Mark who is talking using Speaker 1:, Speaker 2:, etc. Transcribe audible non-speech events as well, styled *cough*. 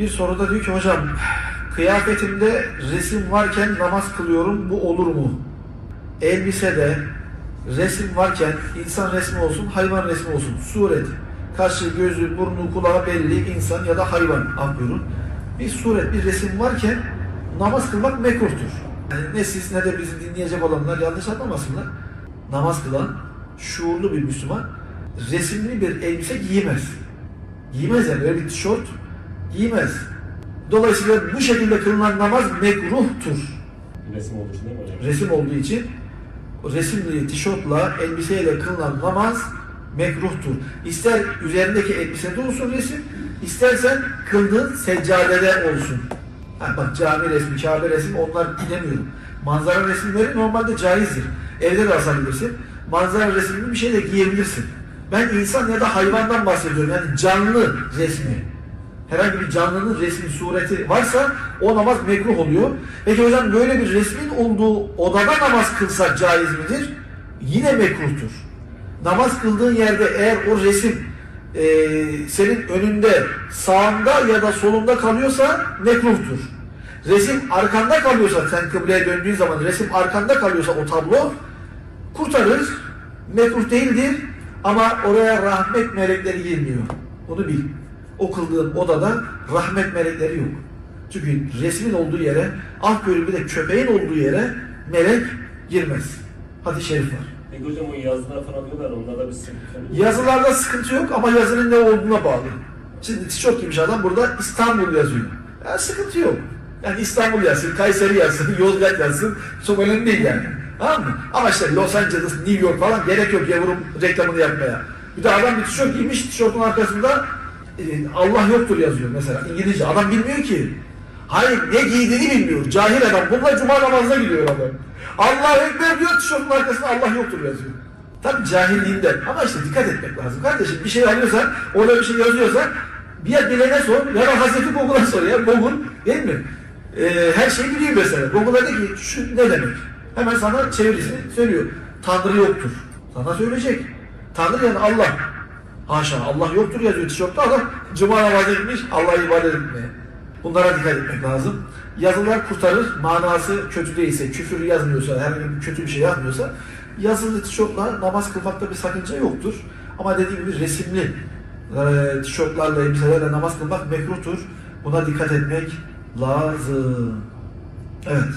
Speaker 1: Bir soruda diyor ki hocam kıyafetimde resim varken namaz kılıyorum bu olur mu? Elbisede resim varken insan resmi olsun hayvan resmi olsun suret kaşı gözü burnu kulağı belli insan ya da hayvan af buyurun. Bir suret bir resim varken namaz kılmak mekruhtur. Yani ne siz ne de bizi dinleyecek olanlar yanlış anlamasınlar. Namaz kılan şuurlu bir Müslüman resimli bir elbise giymez. Giymez yani öyle bir tişört giymez. Dolayısıyla bu şekilde kılınan namaz mekruhtur.
Speaker 2: Resim olduğu için değil mi hocam?
Speaker 1: Resim olduğu için o resimli tişörtla, elbiseyle kılınan namaz mekruhtur. İster üzerindeki elbisede olsun resim, istersen kıldığın seccadede olsun. Ha bak cami resmi, Kabe resmi onlar bilemiyorum. Manzara resimleri normalde caizdir. Evde de asabilirsin. Manzara resmini bir şey de giyebilirsin. Ben insan ya da hayvandan bahsediyorum. Yani canlı resmi. Herhangi bir canlının resmi, sureti varsa o namaz mekruh oluyor. Peki hocam böyle bir resmin olduğu odada namaz kılsak caiz midir? Yine mekruhtur. Namaz kıldığın yerde eğer o resim e, senin önünde, sağında ya da solunda kalıyorsa mekruhtur. Resim arkanda kalıyorsa, sen kıbleye döndüğün zaman resim arkanda kalıyorsa o tablo kurtarır, mekruh değildir ama oraya rahmet melekleri girmiyor. Onu bil. O kıldığın odada rahmet melekleri yok. Çünkü resmin olduğu yere, ah bölümü bir de köpeğin olduğu yere melek girmez. Hadis-i şerif var.
Speaker 2: Peki hocam o yazılar falan diyorlar onlarda bir sıkıntı yok.
Speaker 1: Yazılarda sıkıntı yok ama yazının ne olduğuna bağlı. Şimdi tişört giymiş adam burada İstanbul yazıyor. Ya sıkıntı yok. Yani İstanbul yazsın, Kayseri yazsın, *laughs* Yozgat yazsın çok önemli değil yani. Tamam mı? Ama işte Los Angeles, New York falan gerek yok yavrum reklamını yapmaya. Bir de adam bir tişört giymiş, tişörtün arkasında Allah yoktur yazıyor mesela İngilizce. Adam bilmiyor ki. Hayır ne giydiğini bilmiyor. Cahil adam. Bununla cuma namazına gidiyor adam. Allah Ekber diyor tişörtün arkasında Allah yoktur yazıyor. Tabii cahilliğinden. Ama işte dikkat etmek lazım. Kardeşim bir şey alıyorsan, orada bir şey yazıyorsa bir ya bilene sor ya da Hazreti Google'a sor ya. Google değil mi? Ee, her şeyi biliyor mesela. Google'a de ki şu ne demek? Hemen sana çevirisini söylüyor. Tanrı yoktur. Sana söyleyecek. Tanrı yani Allah. Haşa Allah yoktur yazıyor tişörtte adam *laughs* cuma namazı gitmiş Allah'a ibadet etmeye. Bunlara dikkat etmek lazım. Yazılar kurtarır. Manası kötü değilse, küfür yazmıyorsa, herhangi bir kötü bir şey yazmıyorsa yazılı tişörtla namaz kılmakta bir sakınca yoktur. Ama dediğim gibi resimli e, tişörtlerle, elbiselerle namaz kılmak mekruhtur. Buna dikkat etmek lazım. Evet.